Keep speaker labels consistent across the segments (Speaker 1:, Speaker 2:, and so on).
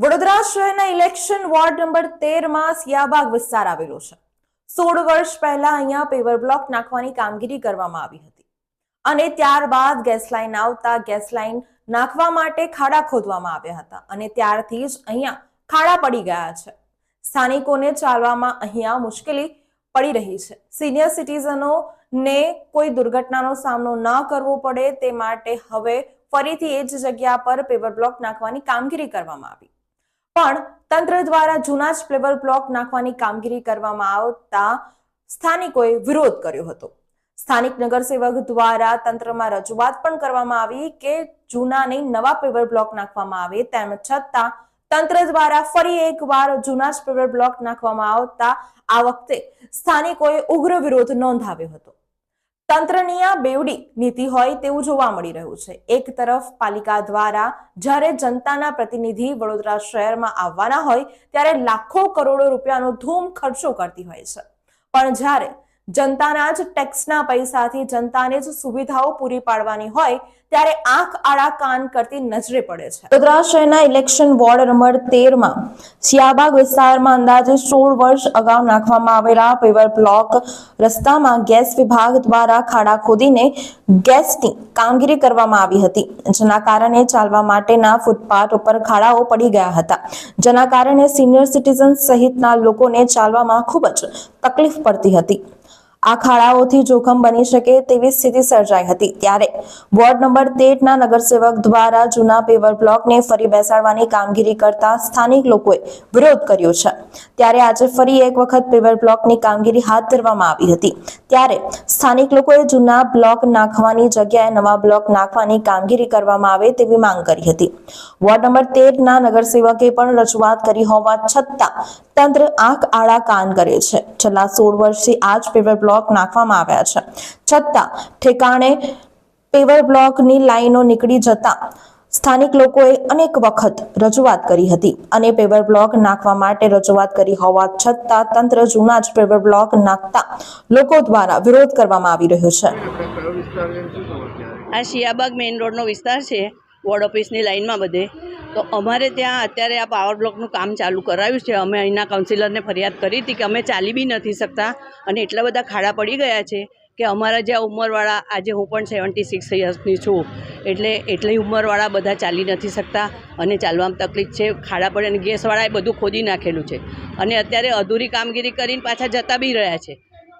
Speaker 1: વડોદરા શહેરના election ward number તેરમાં સિયાબાગ વિસ્તાર આવેલો છે. સોળ વર્ષ પહેલા અહીંયા પેવર બ્લોક નાખવાની કામગીરી કરવામાં આવી હતી અને ત્યારબાદ ગેસ લાઇન આવતા ગેસ લાઇન નાખવા માટે ખાડા ખોદવામાં આવ્યા હતા અને ત્યારથી જ અહીંયા ખાડા પડી ગયા છે. સ્થાનિકોને ચાલવામાં અહીંયા મુશ્કેલી પડી રહી છે. સિનિયર સિટીઝનો ને કોઈ દુર્ઘટનાનો સામનો ન કરવો પડે તે માટે હવે ફરીથી એ જ જગ્યા પર પેવર બ્લોક નાખવાની કામગીરી કરવામાં આવી. પણ તંત્ર દ્વારા જૂના જ પેવર બ્લોક નાખવાની કામગીરી કરવામાં આવતા સ્થાનિકોએ વિરોધ કર્યો હતો. સ્થાનિક નગરસેવક દ્વારા તંત્રમાં રજૂઆત પણ કરવામાં આવી કે જૂના નહીં નવા પેવર બ્લોક નાખવામાં આવે, તેમ છતાં તંત્ર દ્વારા ફરી એકવાર જૂના જ પેવર બ્લોક નાખવામાં આવતા આ વખતે સ્થાનિકોએ ઉગ્ર વિરોધ નોંધાવ્યો હતો. તંત્રની આ બેવડી નીતિ હોય તેવું જોવા મળી રહ્યું છે. એક તરફ પાલિકા દ્વારા જ્યારે જનતાના પ્રતિનિધિ વડોદરા શહેરમાં આવવાના હોય ત્યારે લાખો કરોડો રૂપિયાનો ધૂમ ખર્ચો કરતી હોય છે. પણ જ્યારે જનતાના જ ટેક્સના પૈસાથી જનતાને જ સુવિધાઓ પૂરી પાડવાની હોય ત્યારે આંખ આડા કાન કરતી નજરે પડે છે. વડોદરા શહેરના ઇલેક્શન વોર્ડ નંબર તેરમાં શિયાબાગ વિસ્તારમાં અંદાજે સોળ વર્ષ અગાઉ નાખવામાં આવેલા પેવર બ્લોક રસ્તામાં ગેસ વિભાગ દ્વારા ખાડા ખોદીને ગેસની કામગીરી કરવામાં આવી હતી. જેના કારણે ચાલવા માટેના ફૂટપાથ ઉપર ખાડાઓ પડી ગયા હતા. જેના કારણે સિનિયર સિટીઝન સહિતના લોકોને ચાલવામાં ખૂબ જ તકલીફ પડતી હતી. આ જોખમ બની શકે તેવી સ્થિતિ સર્જાઈ હતી. ત્યારે વોર્ડ નંબર તેરના નગરસેવક દ્વારા જૂના પેવર બ્લોકને ફરી બેસાડવાની કામગીરી કરતા સ્થાનિક લોકોએ વિરોધ કર્યો છે. ત્યારે આજે ફરી એક વખત પેવર બ્લોકની કામગીરી હાથ ધરવામાં આવી હતી. ત્યારે સ્થાનિક લોકોએ જૂના બ્લોક નાખવાની જગ્યાએ નવા બ્લોક નાખવાની કામગીરી કરવામાં આવે તેવી માંગ કરી હતી. વોર્ડ નંબર તેરના નગરસેવકે પણ રજૂઆત કરી હોવા છતાં તંત્ર આંખ આડા કાન કરે છે. છેલ્લા સોળ વર્ષથી આ જ પેવર બ્લોક નાખવામાં આવ્યા છે. છતાં, ઠેકાણે પેવર બ્લોકની લાઈનો નીકળી જતા સ્થાનિક લોકોએ અનેક વખત રજૂઆત કરી હતી અને પેવર બ્લોક નાખવા માટે રજૂઆત કરી હોવા છતાં, તંત્ર જૂના જ પેવર બ્લોક નાખતા લોકો દ્વારા વિરોધ કરવામાં આવી રહ્યો છે.
Speaker 2: આ શિયાબાગ મેઇન રોડનો વિસ્તાર છે, વોર્ડ ઓફિસની લાઇનમાં બધે. તો અમારે ત્યાં અત્યારે આ પાવર બ્લોકનું કામ ચાલુ કરાવ્યું છે. અમે અહીંના કાઉન્સિલરને ફરિયાદ કરી હતી કે અમે ચાલી બી નથી શકતા અને એટલા બધા ખાડા પડી ગયા છે કે અમારા જે આ ઉંમરવાળા, આજે હું પણ સેવન્ટી સિક્સ યર્સની છું, એટલે એટલી ઉંમરવાળા બધા ચાલી નથી શકતા અને ચાલવામાં તકલીફ છે, ખાડા પડે અને ગેસવાળાએ બધું ખોદી નાખેલું છે. અને અત્યારે અધૂરી કામગીરી કરીને પાછા જતા બી રહ્યા છે.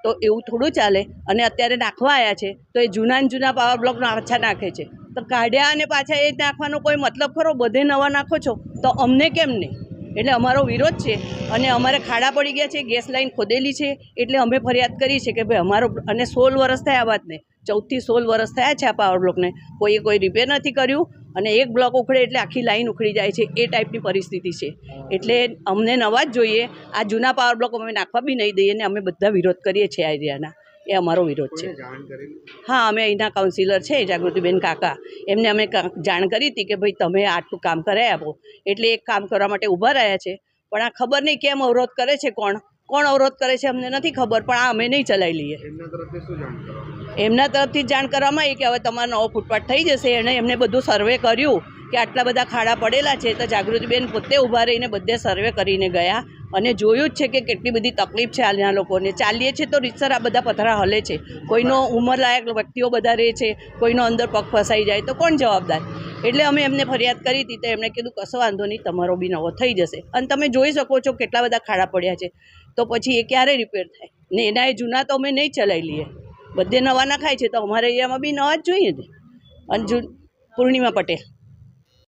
Speaker 2: તો એવું થોડું ચાલે અને અત્યારે નાખવા આવ્યા છે, તો એ જૂના જૂના પાવર બ્લોક પાછા નાખે છે. તો કાઢ્યા અને પાછા એ નાખવાનો કોઈ મતલબ ખરો? બધે નવા નાખો છો? તો અમને કેમ નહીં એટલે અમારો વિરોધ છે. અને અમારે ખાડા પડી ગયા છે, ગેસ લાઈન ખોદેલી છે. એટલે અમે ફરિયાદ કરી છે કે ભાઈ અમારો અને સોળ વર્ષ થયા વાતને. ચૌદથી સોળ વર્ષ થયા છે આ પાવર બ્લોકને કોઈએ કોઈ રિપેર નથી કર્યું અને એક બ્લોક ઉખડે એટલે આખી લાઈન ઉખડી જાય છે. એ ટાઈપની પરિસ્થિતિ છે. એટલે અમને નવા જ જોઈએ. આ જૂના પાવર બ્લોક અમે નાખવા બી નહીં દઈએ અને અમે બધા વિરોધ કરીએ છીએ આ એરિયાના એ અમારો વિરોધ છે. હા અમે અહીંના કાઉન્સિલર છે જાગૃતિબેન કાકા. એમને અમે જાણ કરી હતી કે ભાઈ તમે આટલું કામ કરાવી આપો. એટલે એક કામ કરવા માટે ઊભા રહ્યા છે. પણ આ ખબર નહીં કેમ અવરોધ કરે છે કોણ? કોણ અવરોધ કરે છે અમને નથી ખબર પણ આ અમે નહીં ચલાવી લઈએ.
Speaker 3: એમના તરફથી શું જાણ કરવામાં
Speaker 2: એમના તરફથી જાણ કરવામાં આવી કે હવે તમારો નવો ફૂટપાથ થઈ જશે. એણે એમને બધું સર્વે કર્યું કે આટલા બધા ખાડા પડેલા છે તો જાગૃતિબેન પોતે ઊભા રહીને બધે સર્વે કરીને ગયા. અને જોયું જ છે કે કેટલી બધી તકલીફ છે હાલના લોકોને. ચાલીએ છીએ તો રીતસર આ બધા પથરા હલે છે. કોઈનો ઉંમરલાયક વ્યક્તિઓ બધા રહે છે કોઈનો અંદર પગ ફસાઈ જાય તો કોણ જવાબદાર? એટલે અમે એમને ફરિયાદ કરી હતી તો એમણે કીધું કશો વાંધો નહીં તમારો બી નવો થઈ જશે. અને તમે જોઈ શકો છો કેટલા બધા ખાડા પડ્યા છે. તો પછી એ ક્યારે રિપેર થાય? ને એના એ જૂના તો અમે નહીં ચલાવી લઈએ. બધે નવા ના ખાય છે તો અમારા એરિયામાં બી નવા જ જોઈએ ને. અને પૂર્ણિમા પટેલ.